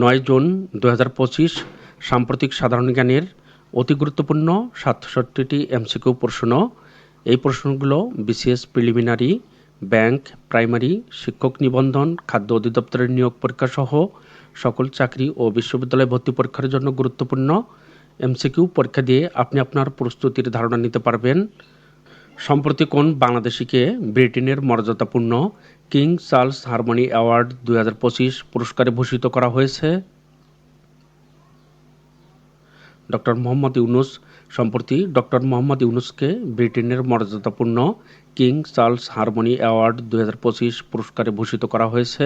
নয় জুন দু হাজার পঁচিশ সাম্প্রতিক সাধারণ জ্ঞানের অতি গুরুত্বপূর্ণ সাতষট্টিটি এমসিকিউ প্রশ্ন। এই প্রশ্নগুলো বিসিএস প্রিলিমিনারি, ব্যাংক, প্রাইমারি, শিক্ষক নিবন্ধন, খাদ্য অধিদপ্তরের নিয়োগ পরীক্ষা সহ সকল চাকরি ও বিশ্ববিদ্যালয় ভর্তি পরীক্ষার জন্য গুরুত্বপূর্ণ এমসিকিউ পরীক্ষা দিয়ে আপনি আপনার প্রস্তুতির ধারণা নিতে পারবেন। সম্প্রতি কোন বাংলাদেশিকে ব্রিটেনের মর্যাদাপূর্ণ কিং চার্লস হারমোনি অ্যাওয়ার্ড দুই হাজার পঁচিশ পুরস্কারে ভূষিত করা হয়েছে? ডক্টর মোহাম্মদ ইউনুস সম্প্রতি ডক্টর মোহাম্মদ ইউনুসকে ব্রিটেনের মর্যাদাপূর্ণ কিং চার্লস হারমোনি অ্যাওয়ার্ড দু হাজার পঁচিশ পুরস্কারে ভূষিত করা হয়েছে।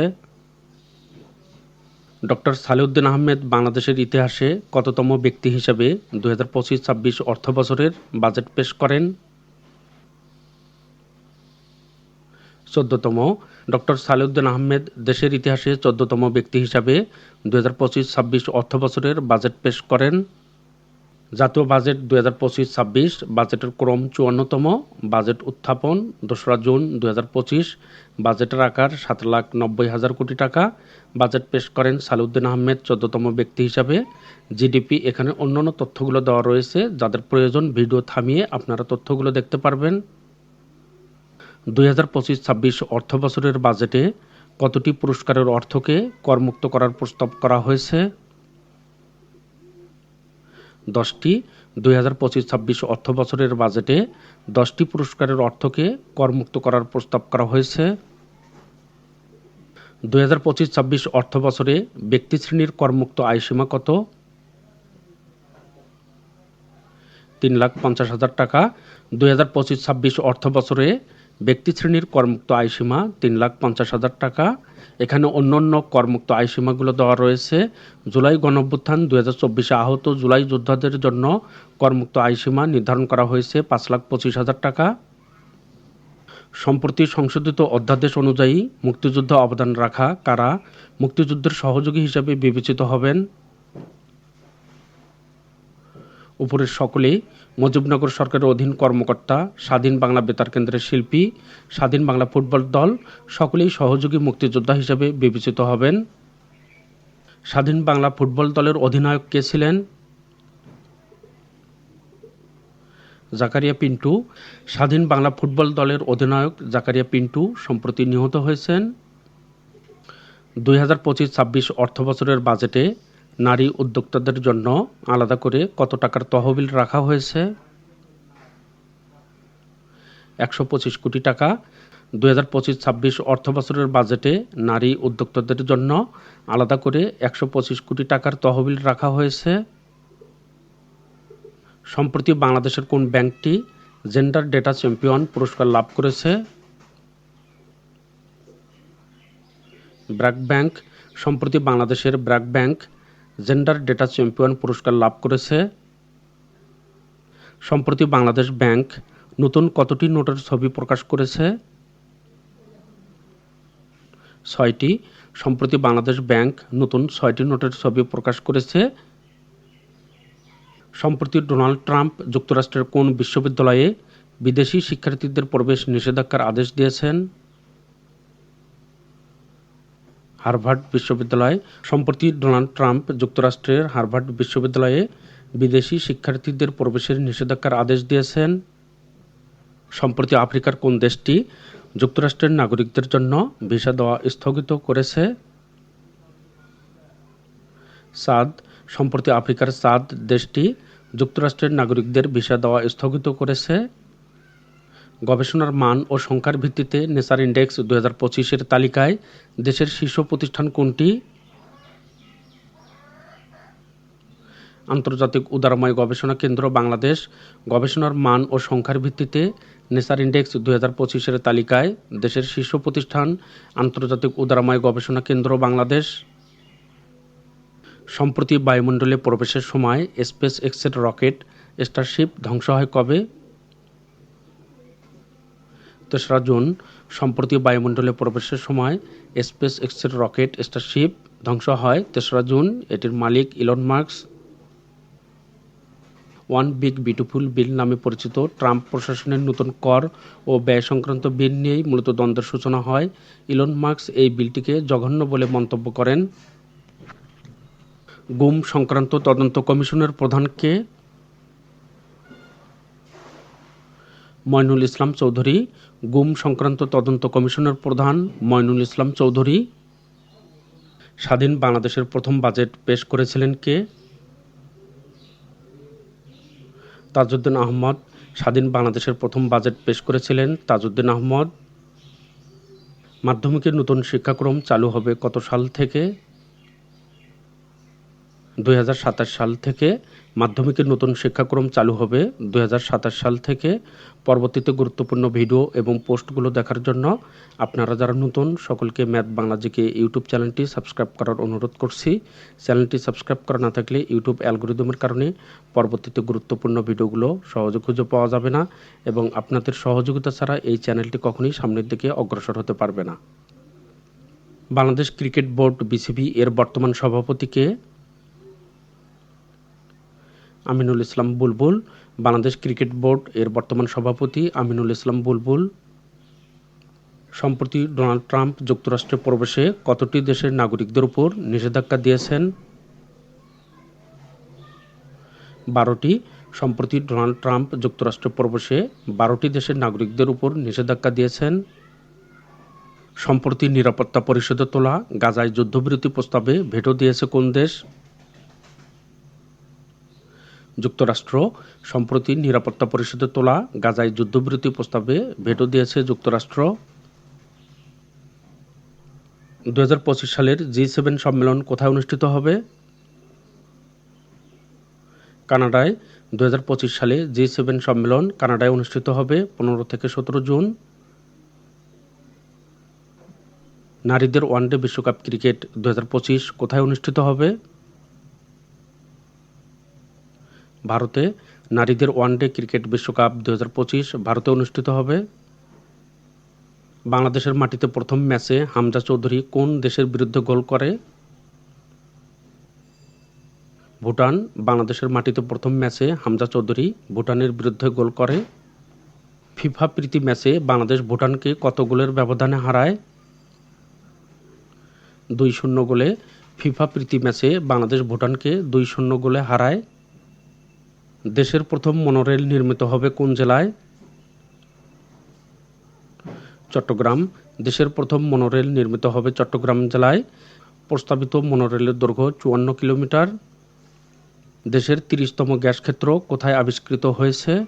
ডক্টর সালেউদ্দিন আহমেদ বাংলাদেশের ইতিহাসে কততম ব্যক্তি হিসেবে দুই হাজার পঁচিশ ছাব্বিশ অর্থ বছরের বাজেট পেশ করেন? চোদ্দতম। ডক্টর সালেউদ্দিন আহমেদ দেশের ইতিহাসে চোদ্দতম ব্যক্তি হিসাবে দু হাজার পঁচিশ, ছাব্বিশ অর্থ বছরের বাজেট পেশ করেন। জাতীয় বাজেট দু হাজার পঁচিশ, ছাব্বিশ, বাজেটের ক্রম চুয়ান্নতম, বাজেট উত্থাপন দোসরা জুন দু হাজার পঁচিশ, বাজেটের আকার সাত লাখ নব্বই হাজার কোটি টাকা। বাজেট পেশ করেন সালউদ্দিন আহমেদ চোদ্দতম ব্যক্তি হিসাবে। জিডিপি এখানে অন্যান্য তথ্যগুলো দেওয়া রয়েছে, যাদের প্রয়োজন ভিডিও থামিয়ে আপনারা তথ্যগুলো দেখতে পারবেন। দুই হাজার পঁচিশ ছাব্বিশ অর্থ বছরের বাজেটে কতটি পুরস্কারের অর্থকে করমুক্ত করার প্রস্তাব করা হয়েছে? দশটি, দুই হাজার পঁচিশ ছাব্বিশ অর্থ বছরের বাজেটে দশটি পুরস্কারের অর্থকে করমুক্ত করার প্রস্তাব করা হয়েছে। দুই হাজার পঁচিশ ছাব্বিশ অর্থ বছরে ব্যক্তি শ্রেণির করমুক্ত আয়সীমা কত? তিন লাখ পঞ্চাশ হাজার টাকা। দুই হাজার পঁচিশ ছাব্বিশ অর্থ বছরে ব্যক্তি শ্রেণির করমুক্ত আয়সীমা তিন লাখ পঞ্চাশ হাজার টাকা। এখানে অন্যান্য করমুক্ত আয়সীমাগুলো দেওয়া রয়েছে। জুলাই গণঅভ্যুত্থান দু হাজার চব্বিশে আহত জুলাই যোদ্ধাদের জন্য করমুক্ত আয়সীমা নির্ধারণ করা হয়েছে পাঁচ লাখ পঁচিশ হাজার টাকা। সম্প্রতি সংশোধিত অধ্যাদেশ অনুযায়ী মুক্তিযুদ্ধ অবদান রাখা কারা মুক্তিযুদ্ধের সহযোগী হিসাবে বিবেচিত হবেন। উপরের সকলেই মুজিবনগর সরকারের অধীন কর্মকর্তা, স্বাধীন বাংলা বেতার কেন্দ্রের শিল্পী, স্বাধীন বাংলা ফুটবল দল সকলেই সহযোগী মুক্তিযোদ্ধা হিসেবে বিবেচিত হবেন। স্বাধীন বাংলা ফুটবল দলের অধিনায়ক কে ছিলেন? জাকারিয়া পিন্টু। স্বাধীন বাংলা ফুটবল দলের অধিনায়ক জাকারিয়া পিন্টু সম্প্রতি নিহত হয়েছেন। দুই হাজার পঁচিশ ছাব্বিশ অর্থ বছরের বাজেটে নারী উদ্যোক্তাদের জন্য আলাদা করে কত টাকার তহবিল রাখা হয়েছে? একশো পঁচিশ কোটি টাকা। দু হাজার পঁচিশ ছাব্বিশ অর্থ বছরের বাজেটে নারী উদ্যোক্তাদের জন্য আলাদা করে একশো পঁচিশ কোটি টাকার তহবিল রাখা হয়েছে। সম্প্রতি বাংলাদেশের কোন ব্যাংকটি জেন্ডার ডেটা চ্যাম্পিয়ন পুরস্কার লাভ করেছে? ব্র্যাক ব্যাংক। সম্প্রতি বাংলাদেশের BRAC bank gender data champion পুরস্কার লাভ করেছে। সম্প্রতি বাংলাদেশ ব্যাংক নতুন কতটি নোটের ছবি প্রকাশ করেছে? ছয়টি। সম্প্রতি বাংলাদেশ ব্যাংক নতুন ছয়টি নোটের ছবি প্রকাশ করেছে। সম্প্রতি ডোনাল্ড ট্রাম্প যুক্তরাষ্ট্রের কোন বিশ্ববিদ্যালয়ে বিদেশি শিক্ষার্থীদের প্রবেশ নিষেধাজ্ঞার আদেশ দিয়েছেন? হার্ভার্ড বিশ্ববিদ্যালয়, সম্প্রতি ডোনাল্ড ট্রাম্প যুক্তরাষ্ট্রের হার্ভার্ড বিশ্ববিদ্যালয়ে বিদেশি শিক্ষার্থীদের প্রবেশের নিষেধাজ্ঞার আদেশ দিয়েছেন। সম্প্রতি আফ্রিকার কোন দেশটি যুক্তরাষ্ট্রের নাগরিকদের জন্য ভিসা দেওয়া স্থগিত করেছে? সাদ, সম্প্রতি আফ্রিকার সাদ দেশটি যুক্তরাষ্ট্রের নাগরিকদের ভিসা দেওয়া স্থগিত করেছে। গবেষণার মান ও সংখ্যার ভিত্তিতে নেচার ইন্ডেক্স দু হাজার পঁচিশের তালিকায় দেশের শীর্ষ প্রতিষ্ঠান কোনটি? আন্তর্জাতিক উদারময় গবেষণা কেন্দ্র বাংলাদেশ। গবেষণার মান ও সংখ্যার ভিত্তিতে নেচার ইন্ডেক্স দু হাজার পঁচিশের তালিকায় দেশের শীর্ষ প্রতিষ্ঠান আন্তর্জাতিক উদারময় গবেষণা কেন্দ্র বাংলাদেশ। সম্প্রতি বায়ুমণ্ডলে প্রবেশের সময় স্পেস এক্সের রকেট স্টারশিপ ধ্বংস হয় কবে? তেসরা জুন সম্প্রতি বায়ুমণ্ডলে প্রবেশের সময় স্পেস এক্সের রকেট স্টারশিপ ধ্বংস হয়। তেসরা জুন এটির মালিক Elon Musk one big beautiful bill নামে পরিচিত ট্রাম্প প্রশাসনের নতুন কর ও ব্যয় সংক্রান্ত বিল নিয়েই মূলত দ্বন্দ্বের সূচনা হয়। ইলন মার্কস এই বিলটিকে জঘন্য বলে মন্তব্য করেন। গুম সংক্রান্ত তদন্ত কমিশনের প্রধানকে ময়নুল ইসলাম চৌধুরী। গুম সংক্রান্ত তদন্ত কমিশনের প্রধান ময়নুল ইসলাম চৌধুরী। স্বাধীন বাংলাদেশের প্রথম বাজেট পেশ করেছিলেন কে? তাজউদ্দিন আহমদ। স্বাধীন বাংলাদেশের প্রথম বাজেট পেশ করেছিলেন তাজউদ্দিন আহমদ। মাধ্যমিকের নতুন শিক্ষাক্রম চালু হবে কত সাল থেকে? দুই হাজার সাতাশ সাল থেকে মাধ্যমিকের নতুন শিক্ষাক্রম চালু হবে। দু হাজার সাতাশ সাল থেকে পরবর্তীতে গুরুত্বপূর্ণ ভিডিও এবং পোস্টগুলো দেখার জন্য আপনারা যারা নতুন, সকলকে ম্যাথ বাংলাজিকে ইউটিউব চ্যানেলটি সাবস্ক্রাইব করার অনুরোধ করছি। চ্যানেলটি সাবস্ক্রাইব করা না থাকলে ইউটিউব অ্যালগোরিদমের কারণে পরবর্তীতে গুরুত্বপূর্ণ ভিডিওগুলো সহজে খুঁজে পাওয়া যাবে না এবং আপনাদের সহযোগিতা ছাড়া এই চ্যানেলটি কখনোই সামনের দিকে অগ্রসর হতে পারবে না। বাংলাদেশ ক্রিকেট বোর্ড বিসিবি এর বর্তমান সভাপতিকে আমিনুল ইসলাম বুলবুল, বাংলাদেশ ক্রিকেট বোর্ড এর বর্তমান সভাপতি আমিনুল ইসলাম বুলবুল। সম্প্রতি ডোনাল্ড ট্রাম্প যুক্তরাষ্ট্রে প্রবেশে কতটি দেশের নাগরিকদের উপর নিষেধাজ্ঞা দিয়েছেন? বারোটি। সম্প্রতি ডোনাল্ড ট্রাম্প যুক্তরাষ্ট্রে প্রবেশে বারোটি দেশের নাগরিকদের উপর নিষেধাজ্ঞা দিয়েছেন। সম্প্রতি নিরাপত্তা পরিষদে তোলা গাজায় যুদ্ধবিরতি প্রস্তাবে ভেটো দিয়েছে কোন দেশ? যুক্তরাষ্ট্র, সম্প্রতি নিরাপত্তা পরিষদে তোলা গাজায় যুদ্ধবিরতি প্রস্তাবে ভেটো দিয়েছে যুক্তরাষ্ট্র। দুহাজার পঁচিশ সালের জি সেভেন সম্মেলন কোথায় অনুষ্ঠিত হবে? কানাডায়। দু হাজার পঁচিশ সালে জি সেভেন সম্মেলন কানাডায় অনুষ্ঠিত হবে, পনেরো থেকে সতেরো জুন। নারীদের ওয়ানডে বিশ্বকাপ ক্রিকেট দু হাজার পঁচিশ কোথায় অনুষ্ঠিত হবে? ভারতে নারীদের ওয়ানডে ক্রিকেট বিশ্বকাপ দু হাজার পঁচিশ ভারতে অনুষ্ঠিত হবে। বাংলাদেশের মাটিতে প্রথম ম্যাচে হামজা চৌধুরী কোন দেশের বিরুদ্ধে গোল করে? ভুটান, বাংলাদেশের মাটিতে প্রথম ম্যাচে হামজা চৌধুরী ভুটানের বিরুদ্ধে গোল করে। ফিফা প্রীতি ম্যাচে বাংলাদেশ ভুটানকে কত গোলের ব্যবধানে হারায়? দুই শূন্য গোলে ফিফা প্রীতি ম্যাচে বাংলাদেশ ভুটানকে দুই শূন্য গোলে হারায়। দেশের প্রথম মনোরেল নির্মিত হবে কোন জেলায়? চট্টগ্রাম। দেশের প্রথম মনোরেল নির্মিত হবে চট্টগ্রাম জেলায়। প্রস্তাবিত মনোরেলের দৈর্ঘ্য চুয়ান্ন কিলোমিটার। দেশের তিরিশতম গ্যাস ক্ষেত্র কোথায় আবিষ্কৃত হয়েছে?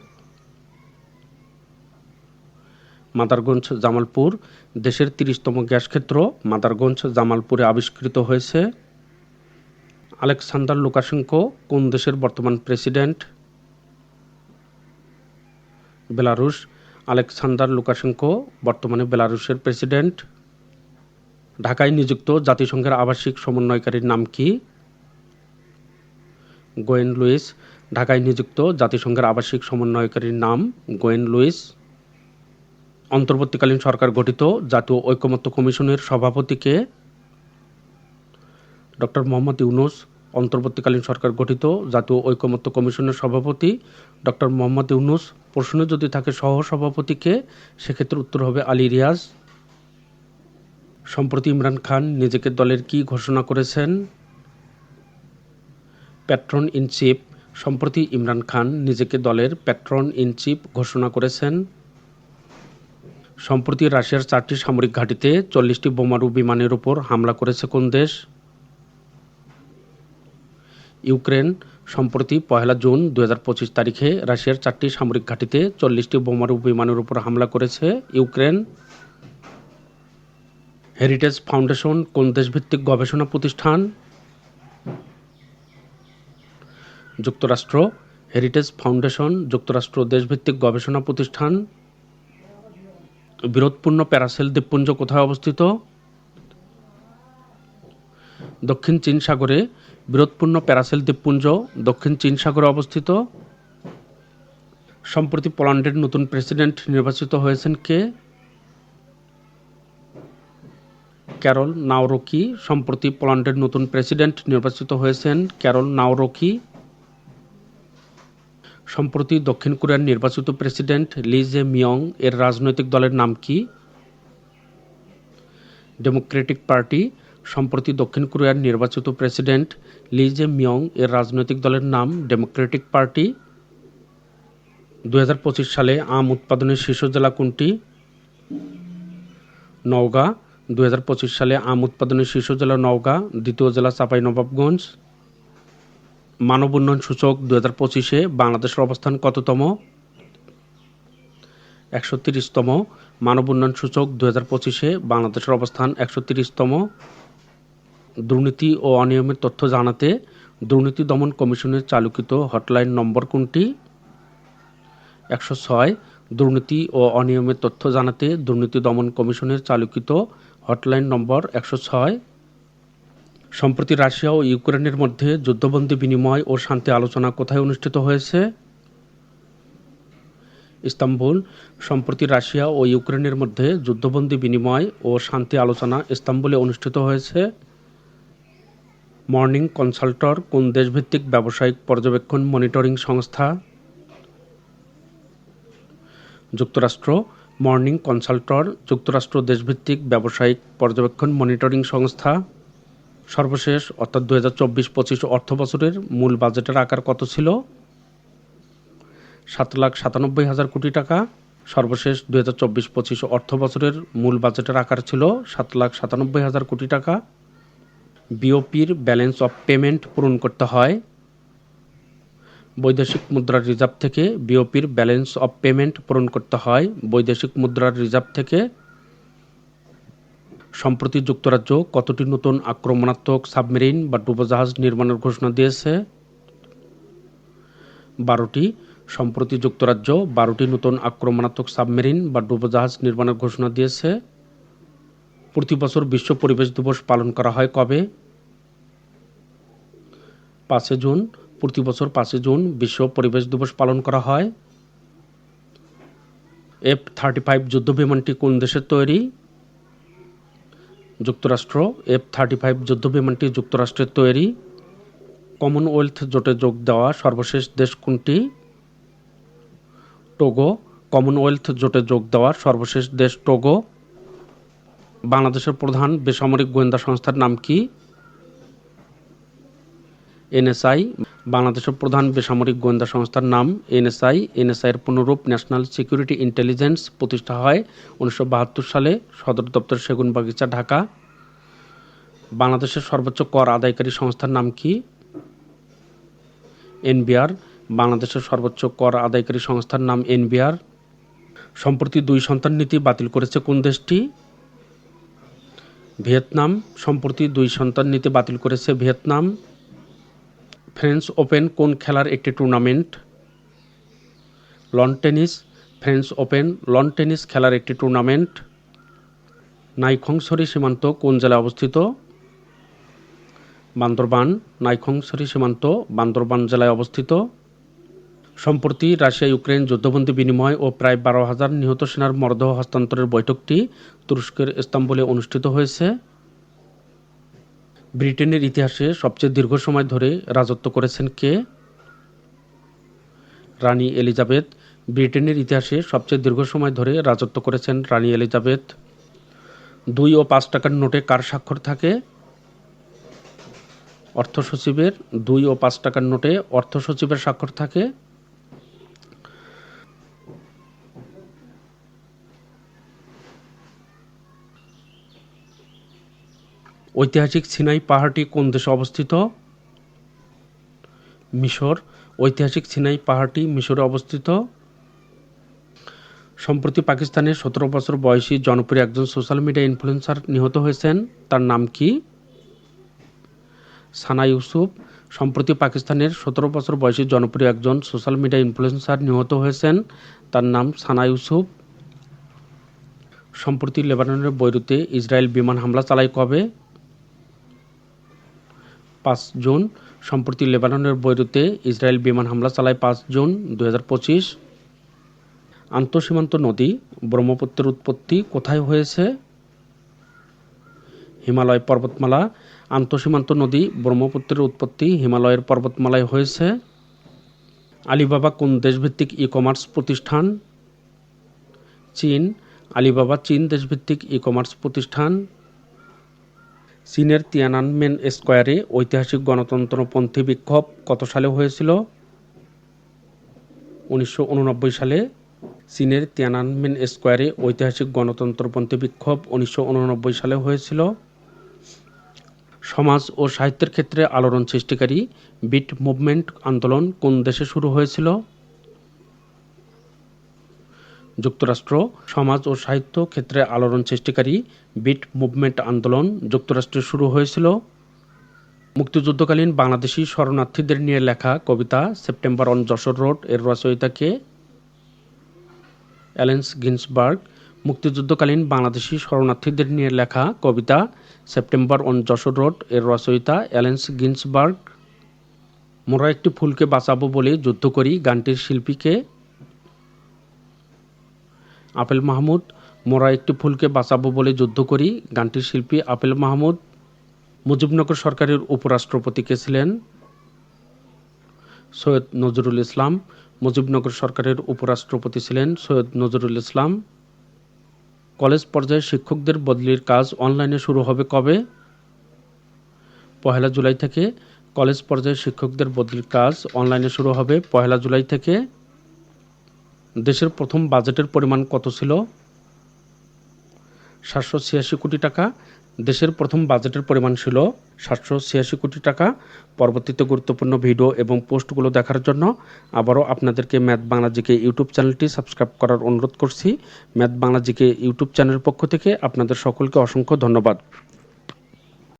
মাদারগঞ্জ, জামালপুর। দেশের তিরিশতম গ্যাস ক্ষেত্র মাদারগঞ্জ, জামালপুরে আবিষ্কৃত হয়েছে। আলেকসান্ডার লুকাশেঙ্কো কোন দেশের বর্তমান প্রেসিডেন্ট? বেলারুশ, আলেকসান্ডার লুকাশেঙ্কো, বর্তমানে বেলারুশের প্রেসিডেন্ট। ঢাকায় নিযুক্ত জাতিসংঘের আবাসিক সমন্বয়কারীর নাম কি? Gwyn Lewis. ঢাকায় নিযুক্ত জাতিসংঘের আবাসিক সমন্বয়কারীর নাম গোয়েন লুইস। অন্তর্বর্তীকালীন সরকার গঠিত জাতীয় ঐকমত্য কমিশনের সভাপতিকে ডক্টর মোহাম্মদ ইউনুস। অন্তর্বর্তীকালীন সরকার গঠিত জাতীয় ঐকমত্য কমিশনের সভাপতি ডক্টর মোহাম্মদ ইউনুস প্রশ্নে যদি থাকে সহ সভাপতিকে সেক্ষেত্রে উত্তর হবে আলী রিয়াজ। সম্প্রতি ইমরান খান নিজেকে দলের কি ঘোষণা করেছেন? Patron in chief. সম্প্রতি ইমরান খান নিজেকে দলের প্যাট্রন ইন চিফ ঘোষণা করেছেন। সম্প্রতি রাশিয়ার চারটি সামরিক ঘাঁটিতে চল্লিশটি বোমারু বিমানের উপর হামলা করেছে কোন দেশ? ইউক্রেন সম্প্রতি পহেলা জুন দু হাজার পঁচিশ তারিখে রাশিয়ার চারটি সামরিক ঘাঁটিতে চল্লিশটি বোমারু বিমানের উপর হামলা করেছে ইউক্রেন। হেরিটেজ ফাউন্ডেশন কোন দেশভিত্তিক গবেষণা প্রতিষ্ঠান? যুক্তরাষ্ট্র। হেরিটেজ ফাউন্ডেশন যুক্তরাষ্ট্র দেশভিত্তিক গবেষণা প্রতিষ্ঠান। বিরোধপূর্ণ প্যারাসেল দ্বীপপুঞ্জ কোথায় অবস্থিত? দক্ষিণ চীন সাগরে বিরোধপূর্ণ প্যারাসেল দ্বীপপুঞ্জ দক্ষিণ চীন সাগরে অবস্থিত। সম্প্রতি পোল্যান্ডের নতুন প্রেসিডেন্ট নির্বাচিত হয়েছেন কে? ক্যারল নাওরকি। সম্প্রতি পোল্যান্ডের নতুন প্রেসিডেন্ট নির্বাচিত হয়েছেন ক্যারল নাওরকি। সম্প্রতি দক্ষিণ কোরিয়ার নির্বাচিত প্রেসিডেন্ট লি জে মিয়ং এর রাজনৈতিক দলের নাম কি? ডেমোক্রেটিক পার্টি সম্প্রতি দক্ষিণ কোরিয়ার নির্বাচিত প্রেসিডেন্ট লি জে মিয়ং এর রাজনৈতিক দলের নাম ডেমোক্রেটিক পার্টি। দু হাজার পঁচিশ সালে আম উৎপাদনের শীর্ষ জেলা কোনটি? নওগাঁ। দুই হাজার পঁচিশ সালে আম উৎপাদনের শীর্ষ জেলা নওগাঁ, দ্বিতীয় জেলা চাঁপাইনবাবগঞ্জ। মানব উন্নয়ন সূচক দু হাজার পঁচিশে বাংলাদেশের অবস্থান কততম? একশো তিরিশতম। মানব উন্নয়ন সূচক দু হাজার পঁচিশে বাংলাদেশের অবস্থান একশো তিরিশতম। দুর্নীতি ও অনিয়মের তথ্য জানাতে দুর্নীতি দমন কমিশনের চালুকৃত হটলাইন নম্বর কোনটি? একশো ছয়, দুর্নীতি ও অনিয়মের তথ্য জানাতে দুর্নীতি দমন কমিশনের চালুকৃত হটলাইন নম্বর একশো ছয়। সম্প্রতি রাশিয়া ও ইউক্রেনের মধ্যে যুদ্ধবন্দী বিনিময় ও শান্তি আলোচনা কোথায় অনুষ্ঠিত হয়েছে? ইস্তাম্বুল, সম্প্রতি রাশিয়া ও ইউক্রেনের মধ্যে যুদ্ধবন্দী বিনিময় ও শান্তি আলোচনা ইস্তাম্বুলে অনুষ্ঠিত হয়েছে। মর্নিং কনসাল্টর কোন দেশভিত্তিক ব্যবসায়িক পর্যবেক্ষণ মনিটরিং সংস্থা? যুক্তরাষ্ট্র, মর্নিং কনসাল্টর যুক্তরাষ্ট্র দেশভিত্তিক ব্যবসায়িক পর্যবেক্ষণ মনিটরিং সংস্থা। সর্বশেষ, অর্থাৎ দু হাজার চব্বিশ পঁচিশ অর্থ বছরের মূল বাজেটের আকার কত ছিল? সাত লাখ সাতানব্বই হাজার কোটি টাকা। সর্বশেষ দু হাজার চব্বিশ পঁচিশ অর্থ বছরের মূল বাজেটের আকার ছিল সাত লাখ সাতানব্বই হাজার কোটি টাকা। বিওপির ব্যালেন্স অফ পেমেন্ট পূরণ করতে হয়। বৈদেশিক মুদ্রার রিজার্ভ থেকে বিওপির ব্যালেন্স অফ পেমেন্ট পূরণ করতে হয়। বৈদেশিক মুদ্রার রিজার্ভ থেকে সম্প্রতি যুক্তরাজ্য কতটি নতুন আক্রমণাত্মক সাবমেরিন বা ডুবোজাহাজ নির্মাণের ঘোষণা দিয়েছে? বারোটি। সম্প্রতি যুক্তরাজ্য বারোটি নতুন আক্রমণাত্মক সাবমেরিন বা ডুবোজাহাজ নির্মাণের ঘোষণা দিয়েছে। প্রতি বছর বিশ্ব পরিবেশ দিবস পালন করা হয় কবে? পাঁচে জুন। প্রতি বছর পাঁচই জুন বিশ্ব পরিবেশ দিবস পালন করা হয়। এফ থার্টি ফাইভ যুদ্ধ বিমানটি কোন দেশের তৈরি? যুক্তরাষ্ট্র। এফ থার্টি ফাইভ যুদ্ধ বিমানটি যুক্তরাষ্ট্রের তৈরি। কমনওয়েলথ জোটে যোগ দেওয়া সর্বশেষ দেশ কোনটি? টোগো। কমনওয়েলথ জোটে যোগ দেওয়ার সর্বশেষ দেশ টোগো। বাংলাদেশের প্রধান বেসামরিক গোয়েন্দা সংস্থার নাম কি? এনএসআই। বাংলাদেশের প্রধান বেসামরিক গোয়েন্দা সংস্থার নাম এনএসআই। এনএসআইয়ের পুনরূপ ন্যাশনাল সিকিউরিটি ইন্টেলিজেন্স প্রতিষ্ঠা হয় উনিশশো বাহাত্তর সালে সদর দপ্তর সেগুনবাগিচা, ঢাকা। বাংলাদেশের সর্বোচ্চ কর আদায়কারী সংস্থার নাম কি? এনবিআর। বাংলাদেশের সর্বোচ্চ কর আদায়কারী সংস্থার নাম এনবিআর। সম্প্রতি দুই সন্তান নীতি বাতিল করেছে কোন দেশটি? ভিয়েতনাম সম্প্রতি দুই সন্তান নিতে বাতিল করেছে। ভিয়েতনাম ফ্রেঞ্চ ওপেন কোন খেলার একটি tournament? Lawn tennis, French open lawn tennis খেলার একটি টুর্নামেন্ট। নাইখংসরি সীমান্ত কোন জেলায় অবস্থিত? বান্দরবান নাইখংসরি সীমান্ত বান্দরবান জেলায় অবস্থিত। সম্প্রতি রাশিয়া ইউক্রেন যুদ্ধবন্দী বিনিময় ও প্রায় বারো হাজার নিহত সেনার মরদেহ হস্তান্তরের বৈঠকটি তুরস্কের ইস্তাম্বুলে অনুষ্ঠিত হয়েছে। ব্রিটেনের ইতিহাসে সবচেয়ে দীর্ঘ সময় ধরে রাজত্ব করেছেন কে? রানী এলিজাবেথ। ব্রিটেনের ইতিহাসে সবচেয়ে দীর্ঘ সময় ধরে রাজত্ব করেছেন রানী এলিজাবেথ। দুই ও পাঁচ টাকার নোটে কার স্বাক্ষর থাকে? অর্থ সচিবের দুই ও পাঁচ টাকার নোটে অর্থ সচিবের স্বাক্ষর থাকে। ঐতিহাসিক সিনাই পাহাড়টি কোন দেশে অবস্থিত? মিশর। ঐতিহাসিক সিনাই পাহাড়টি মিশরে অবস্থিত। সম্প্রতি পাকিস্তানের সতেরো বছর বয়সী জনপ্রিয় একজন সোশ্যাল মিডিয়া ইনফ্লুয়েন্সার নিহত হয়েছেন। তার নাম কি? সানা ইউসুফ। সম্প্রতি পাকিস্তানের সতেরো বছর বয়সী জনপ্রিয় একজন সোশ্যাল মিডিয়া ইনফ্লুয়েন্সার নিহত হয়েছেন। তার নাম সানা ইউসুফ। সম্প্রতি লেবাননের বৈরুতে ইসরায়েল বিমান হামলা চালায় কবে? পাঁচ জুন। সম্প্রতি লেবাননের বৈরুতে ইসরায়েল বিমান হামলা চালায় পাঁচ জুন দু হাজার পঁচিশ। আন্তঃসীমান্ত নদী ব্রহ্মপুত্রের উৎপত্তি কোথায় হয়েছে? হিমালয় পর্বতমালা। আন্তঃসীমান্ত নদী ব্রহ্মপুত্রের উৎপত্তি হিমালয়ের পর্বতমালায় হয়েছে। আলিবাবা কোন দেশভিত্তিক ই কমার্স প্রতিষ্ঠান? চীন। আলিবাবা চীন দেশভিত্তিক ই কমার্স প্রতিষ্ঠান। চীনের তিয়ানানমেন স্কোয়ারে ঐতিহাসিক গণতন্ত্রপন্থী বিক্ষোভ কত সালে হয়েছিল? উনিশশো উননব্বই সালে চীনের তিয়ানানমেন স্কোয়ারে ঐতিহাসিক গণতন্ত্রপন্থী বিক্ষোভ উনিশশো উননব্বই সালে হয়েছিল। সমাজ ও সাহিত্যের ক্ষেত্রে আলোড়ন সৃষ্টিকারী বিট মুভমেন্ট আন্দোলন কোন দেশে শুরু হয়েছিল? যুক্তরাষ্ট্র, সমাজ ও সাহিত্য ক্ষেত্রে আলোড়ন সৃষ্টিকারী বিট মুভমেন্ট আন্দোলন যুক্তরাষ্ট্রে শুরু হয়েছিল। মুক্তিযুদ্ধকালীন বাংলাদেশি শরণার্থীদের নিয়ে লেখা কবিতা সেপ্টেম্বর অন যশোর রোডের রচয়িতাকে অ্যালেন্স গিন্সবার্গ, মুক্তিযুদ্ধকালীন বাংলাদেশি শরণার্থীদের নিয়ে লেখা কবিতা সেপ্টেম্বর অন যশোর রোডের রচয়িতা অ্যালেন্স গিন্সবার্গ। মোরা একটি ফুলকে বাঁচাবো বলে যুদ্ধ করি, গানটির শিল্পীকে আপেল মাহমুদ, মোরা একটি ফুলকে বাঁচাবো বলে যুদ্ধ করি, গানটির শিল্পী আপেল মাহমুদ, মুজিবনগর সরকারের উপরাষ্ট্রপতি কে ছিলেন সৈয়দ নজরুল ইসলাম, মুজিবনগর সরকারের উপরাষ্ট্রপতি ছিলেন সৈয়দ নজরুল ইসলাম। কলেজ পর্যায়ে শিক্ষকদের বদলির কাজ অনলাইনে শুরু হবে কবে? পহেলা জুলাই থেকে কলেজ পর্যায়ে শিক্ষকদের বদলির কাজ অনলাইনে শুরু হবে পহেলা জুলাই থেকে। দেশের প্রথম বাজেটের পরিমাণ কত ছিল? সাতশো ছিয়াশি কোটি টাকা। দেশের প্রথম বাজেটের পরিমাণ ছিল সাতশো ছিয়াশি কোটি টাকা। পরবর্তীতে গুরুত্বপূর্ণ ভিডিও এবং পোস্টগুলো দেখার জন্য আবারও আপনাদেরকে ম্যাথ বাংলাজিকে ইউটিউব চ্যানেলটি সাবস্ক্রাইব করার অনুরোধ করছি। ম্যাথ বাংলাজিকে ইউটিউব চ্যানেলের পক্ষ থেকে আপনাদের সকলকে অসংখ্য ধন্যবাদ।